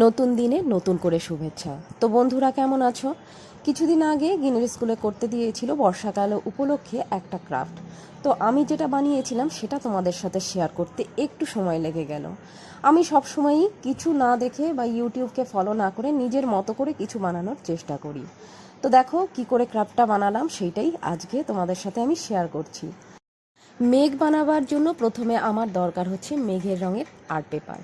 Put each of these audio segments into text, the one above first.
নতুন দিনে নতুন করে শুভেচ্ছা। তো বন্ধুরা, কেমন আছো? কিছুদিন আগে গিনের স্কুলে করতে দিয়েছিল বর্ষাকাল উপলক্ষে একটা ক্রাফট। তো আমি যেটা বানিয়েছিলাম, সেটা তোমাদের সাথে শেয়ার করতে একটু সময় লেগে গেল। আমি সব সময়ই কিছু না দেখে বা ইউটিউবকে ফলো না করে নিজের মতো করে কিছু বানানোর চেষ্টা করি। তো দেখো, কি করে ক্রাফটটা বানালাম, সেইটাই আজকে তোমাদের সাথে আমি শেয়ার করছি। মেঘ বানাবার জন্য প্রথমে আমার দরকার হচ্ছে মেঘের রঙের আর্ট পেপার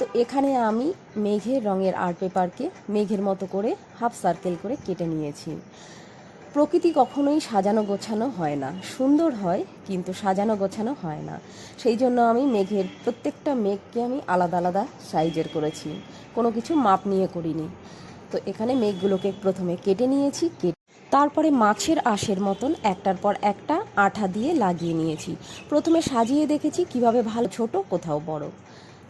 তো এখানে আমি মেঘের রঙের আর্ট পেপারকে মেঘের মতো করে হাফ সার্কেল করে কেটে নিয়েছি। প্রকৃতি কখনোই সাজানো গোছানো হয় না। সুন্দর হয়, কিন্তু সাজানো গোছানো হয় না। সেই জন্য আমি মেঘের প্রত্যেকটা মেঘকে আমি আলাদা আলাদা সাইজের করেছি। কোনো কিছু মাপ নিয়ে করিনি। তো এখানে মেঘগুলোকে প্রথমে কেটে নিয়েছি, কেটে তারপরে মাছের আশের মতন একটার পর একটা আঠা দিয়ে লাগিয়ে নিয়েছি। প্রথমে সাজিয়ে দেখেছি কীভাবে ভালো, ছোট, কোথাও বড়।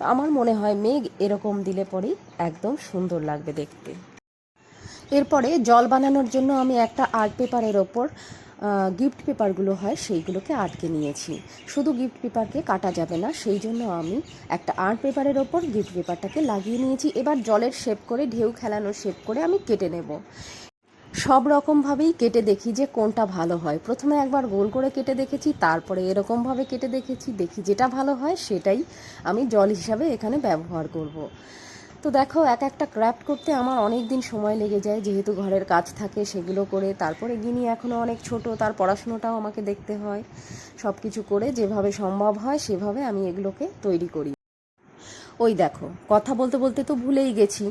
তো আমার মনে হয় মেঘ এরকম দিলে পরেই একদম সুন্দর লাগবে দেখতে। এরপরে জল বানানোর জন্য আমি একটা আর্ট পেপারের ওপর গিফট পেপারগুলো হয়, সেইগুলোকে আটকে নিয়েছি। শুধু গিফট পেপারকে কাটা যাবে না, সেই জন্য আমি একটা আর্ট পেপারের ওপর গিফট পেপারটাকে লাগিয়ে নিয়েছি। এবার জলের শেপ করে, ঢেউ খেলানোর শেপ করে আমি কেটে নেব। সব রকমভাবেই কেটে দেখি যে কোনটা ভালো হয়। প্রথমে একবার গোল করে কেটে দেখেছি, তারপরে এরকমভাবে কেটে দেখেছি, দেখি যেটা ভালো হয় সেটাই আমি জল হিসাবে এখানে ব্যবহার করব। তো দেখো, এক একটা ক্র্যাফট করতে আমার অনেক দিন সময় লেগে যায়, যেহেতু ঘরের কাজ থাকে সেগুলো করে, তারপরে গিনি এখনও অনেক ছোট, তার পড়াশুনোটাও আমাকে দেখতে হয়। সব কিছু করে যেভাবে সম্ভব হয় সেভাবে আমি এগুলোকে তৈরি করি। ওই দেখো, কথা বলতে বলতে তো ভুলেই গেছি।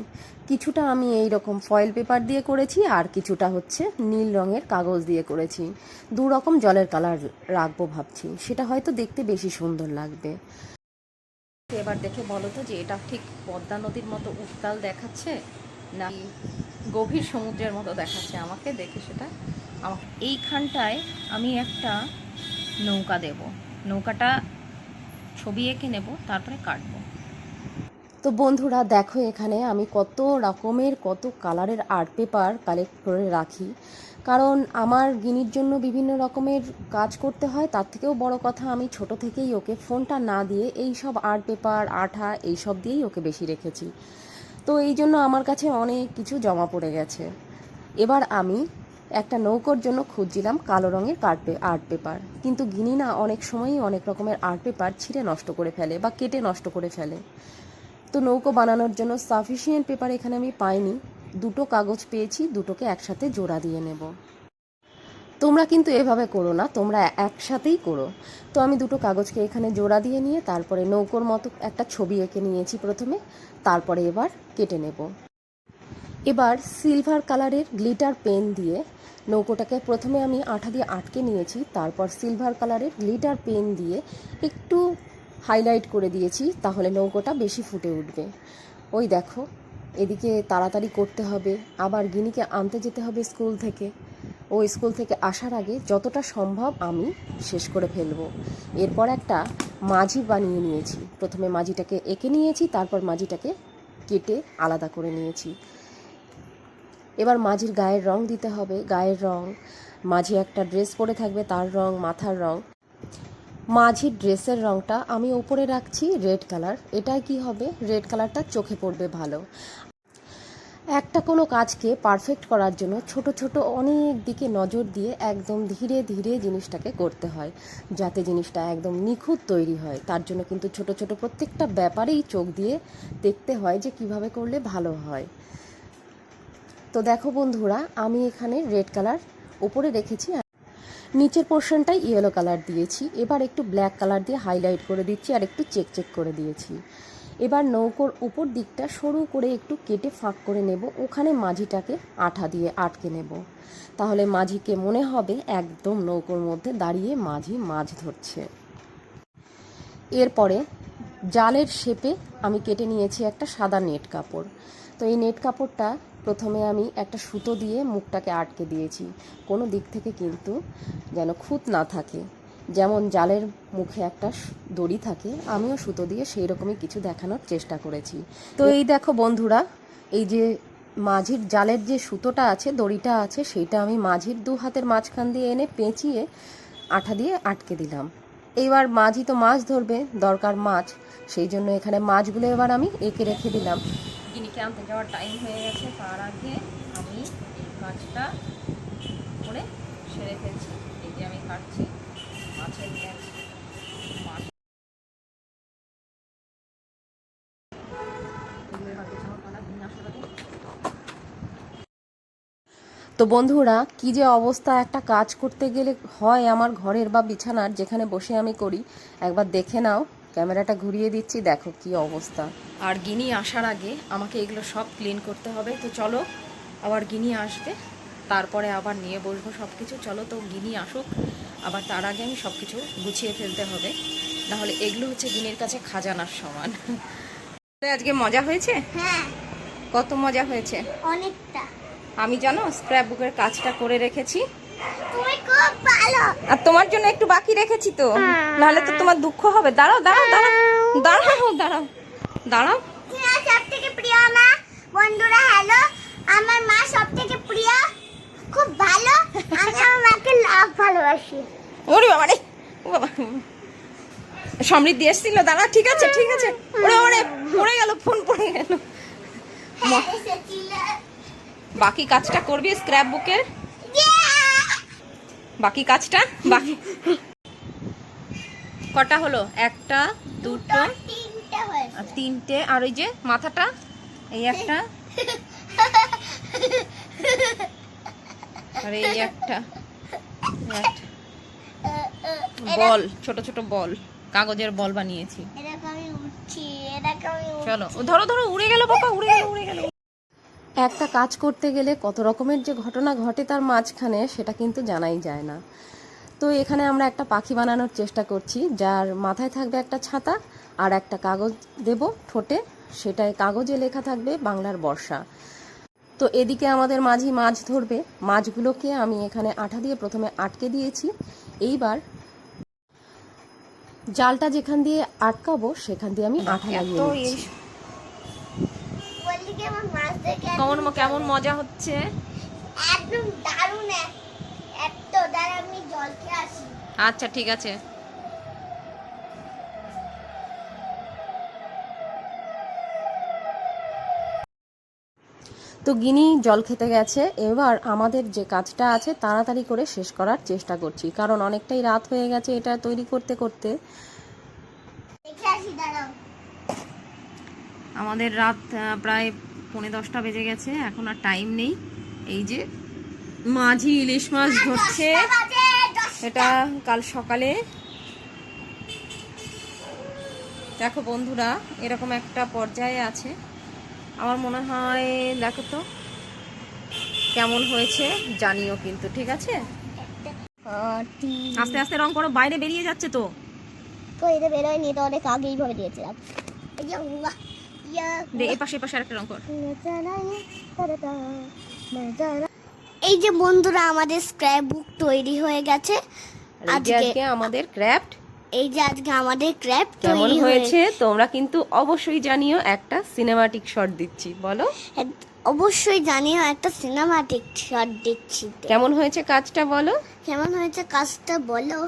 কিছুটা আমি এই রকম ফয়েল পেপার দিয়ে করেছি আর কিছুটা হচ্ছে নীল রঙের কাগজ দিয়ে করেছি। দু রকম জলের কালার রাখব ভাবছি, সেটা হয়তো দেখতে বেশি সুন্দর লাগবে। এবার দেখে বলো তো যে এটা ঠিক পদ্মা নদীর মতো উত্তাল দেখাচ্ছে, না গভীর সমুদ্রের মতো দেখাচ্ছে আমাকে? দেখে সেটা। আমাকে এইখানটায় আমি একটা নৌকা দেব। নৌকাটা ছবি এঁকে নেব, তারপরে কাটবো। তো বন্ধুরা, দেখো এখানে আমি কত রকমের, কত কালারের আর্ট পেপার কালেক্ট করে রাখি। কারণ আমার গিনির জন্য বিভিন্ন রকমের কাজ করতে হয়, তার থেকেও বড় কথা আমি ছোট থেকেই ওকে ফোনটা না দিয়ে এই সব আর্ট পেপার আঠা এই সব দিয়েই ওকে বেশি রেখেছি। তো এই জন্য আমার কাছে অনেক কিছু জমা পড়ে গেছে। এবার আমি একটা নৌকোর জন্য খুঁজছিলাম কালো রঙের কার্ট আর্ট পেপার কিন্তু গিনি না অনেক সময়ই অনেক রকমের আর্ট পেপার ছিঁড়ে নষ্ট করে ফেলে বা কেটে নষ্ট করে ফেলে। তো নৌকো বানানোর জন্য সাফিসিয়েন্ট পেপার এখানে আমি পাইনি। দুটো কাগজ পেয়েছি, দুটোকে একসাথে জোড়া দিয়ে নেব। তোমরা কিন্তু এভাবে করো না, তোমরা একসাথেই করো। তো আমি দুটো কাগজকে এখানে জোড়া দিয়ে নিয়ে, তারপরে নৌকোর মতো একটা ছবি এঁকে নিয়েছি প্রথমে, তারপরে এবার কেটে নেব। এবার সিলভার কালারের গ্লিটার পেন দিয়ে নৌকোটাকে প্রথমে আমি আঠা দিয়ে আটকে নিয়েছি, তারপর সিলভার কালারের গ্লিটার পেন দিয়ে একটু হাইলাইট করে দিয়েছি, তাহলে নৌকোটা বেশি ফুটে উঠবে। ওই দেখো, এদিকে তাড়াতাড়ি করতে হবে, আবার গিনিকে আনতে যেতে হবে স্কুল থেকে। ও স্কুল থেকে আসার আগে যতটা সম্ভব আমি শেষ করে ফেলব। এরপর একটা মাঝি বানিয়ে নিয়েছি। প্রথমে মাঝিটাকে এঁকে নিয়েছি, তারপর মাঝিটাকে কেটে আলাদা করে নিয়েছি। এবার মাঝির গায়ের রং দিতে হবে, গায়ের রং। মাঝি একটা ড্রেস পরে থাকবে, তার রং, মাথার রং। মাঝির ড্রেসের রংটা আমি ওপরে রাখছি রেড কালার। এটাই কি হবে? রেড কালারটা চোখে পড়বে ভালো। একটা কোনো কাজকে পারফেক্ট করার জন্য ছোট ছোট অনেক দিকে নজর দিয়ে একদম ধীরে ধীরে জিনিসটাকে করতে হয়, যাতে জিনিসটা একদম নিখুঁত তৈরি হয়। তার জন্য কিন্তু ছোট ছোট প্রত্যেকটা ব্যাপারেই চোখ দিয়ে দেখতে হয় যে কীভাবে করলে ভালো হয়। তো দেখো বন্ধুরা, আমি এখানে রেড কালার উপরে রেখেছি। নিচের পোর্শনটাই ইয়েলো কালার দিয়েছি। এবার একটু ব্ল্যাক কালার দিয়ে হাইলাইট করে দিচ্ছি আর একটু চেক চেক করে দিয়েছি। এবার নৌকোর উপর দিকটা সরু করে একটু কেটে ফাঁক করে নেব। ওখানে মাঝিটাকে আঠা দিয়ে আটকে নেব। তাহলে মাঝিকে মনে হবে একদম নৌকোর মধ্যে দাঁড়িয়ে মাঝি মাছ ধরছে। এরপরে জালের শেপে আমি কেটে নিয়েছি একটা সাদা নেট কাপড়। তো এই নেট কাপড়টা প্রথমে আমি একটা সুতো দিয়ে মুখটাকে আটকে দিয়েছি। কোনো দিক থেকে কিন্তু যেন খুঁত না থাকে। যেমন জালের মুখে একটা দড়ি থাকে, আমিও সুতো দিয়ে সেই রকমই কিছু দেখানোর চেষ্টা করেছি। তো এই দেখো বন্ধুরা, এই যে মাঝির জালের যে সুতোটা আছে, দড়িটা আছে, সেইটা আমি মাঝির দু হাতের মাঝখান দিয়ে এনে পেঁচিয়ে আঠা দিয়ে আটকে দিলাম। এইবার মাঝি তো মাছ ধরবে, দরকার মাছ, সেই জন্য এখানে মাছগুলো এবার আমি এঁকে রেখে দিলাম। আনতে যাওয়ার টাইম হয়ে গেছে। তার আগে আমি এই কাজটা করে সেরে ফেলছি। এই যে আমি কাটছি, মাছের মাছ তো বন্ধুরা, কি যে অবস্থা, একটা কাজ করতে গেলে হয় আমার ঘরের বা বিছানার, যেখানে বসে আমি করি। একবার দেখে নাও। ক্যামেরাটা ঘুরিয়ে দিচ্ছি দেখো কি অবস্থা। আর গিনি আসার আগে আমাকে এগুলো সব ক্লিন করতে হবে। তো চলো আবার গিনি আসবে তারপরে আবার নিয়ে বসবো সব কিছু চলো তো গিনি আসুক আবার তার আগে আমি সব কিছু গুছিয়ে ফেলতে হবে। নাহলে এগুলো হচ্ছে গিনির কাছে খাজানার সমান। আজকে মজা হয়েছে? হ্যাঁ। কত মজা হয়েছে? অনেকটা। আমি জানো স্ক্র্যাপ বুকের কাজটা করে রেখেছি। আর তোমার জন্য একটু বাকি রেখেছি তো। নাহলে তো তোমার দুঃখ হবে। দাঁড়াও দাঁড়াও দাঁড়াও। দাঁড়াও দাঁড়াও। দাঁড়াও। প্রিয় মা বন্ধুরা হ্যালো আমার মা সব থেকে প্রিয় খুব ভালো। আমি আমার মাকে লাভ ভালোবাসি। ওরে বাবা রে। ও বাবা। সমৃদ্ধি এসেছিল। দাঁড়া ঠিক আছে ঠিক আছে। ওরে ওরে পড়ে গেল ফোন পড়ে গেল। বাকি কাজটা করবি স্ক্র্যাপ বুকের বাকি কাজটা? বাকি কটা হলো? একটা দুটো তিনটে আর ওই যে মাথাটা? এই একটা। আর এই একটা। বল ছোট ছোট বল। কাগজের বল বানিয়েছি। চলো। ধরো ধরো উড়ে গেল বাবা একটা কাজ করতে গেলে কত রকমের যে ঘটনা ঘটে তার মাঝখানে সেটা কিন্তু জানাই যায় না। তো এখানে আমরা একটা পাখি বানানোর চেষ্টা করছি যার মাথায় থাকবে একটা ছাতা আর একটা কাগজ দেব ঠোঁটে সেটায় কাগজে লেখা থাকবে বাংলার বর্ষা। তো এদিকে আমাদের মাঝি মাছ ধরবে। মাছগুলোকে আমি এখানে আঠা দিয়ে প্রথমে আটকে দিয়েছি। এইবার জালটা যেখান দিয়ে আটকাবো সেখান দিয়ে আমি আঠা লাগিয়ে নিচ্ছি বললি কি আমার মাছ দেখে কেমন কেমন মজা হচ্ছে? একদম দারুণ এত দাঁড়া আমি জল খেয়ে আসি আচ্ছা ঠিক আছে। তো গিনি জল খেতে গেছে এবার আমাদের যে কাজটা আছে তাড়াতাড়ি করে শেষ করার চেষ্টা করছি কারণ অনেকটাই রাত হয়ে গেছে এটা তৈরি করতে করতে। আমাদের রাত প্রায় পৌনে দশটা বেজে গেছে, এখন আর টাইম নেই। এই যে মাঝি ইলিশ মাছ ধরছে। এটা কাল সকালে। দেখো বন্ধুরা, এরকম একটা পর্যায়ে আছে। আমার মনে হয়, দেখো তো কেমন হয়েছে, জানিও কিন্তু, ঠিক আছে? আস্তে আস্তে রং করো, বাইরে বেরিয়ে যাচ্ছে তো। তো এটা বেরোয়নি তো অনেক আগেই ভরে দিয়েছিলাম। দে এ পাশে পাশে আরেকটা রং কর এই যে বন্ধুরা আমাদের স্ক্র্যাপ বুক তৈরি হয়ে গেছে। আজকে আমাদের ক্র্যাফট এই যে আজকে আমাদের ক্র্যাপ কেমন তৈরি হয়েছে? তোমরা কিন্তু অবশ্যই জানিও একটা সিনেমাটিক শট দিচ্ছি বলো। অবশ্যই জানিও একটা সিনেমাটিক শট দিচ্ছি। কেমন হয়েছে কাজটা বলো। কেমন হয়েছে কাজটা বলো।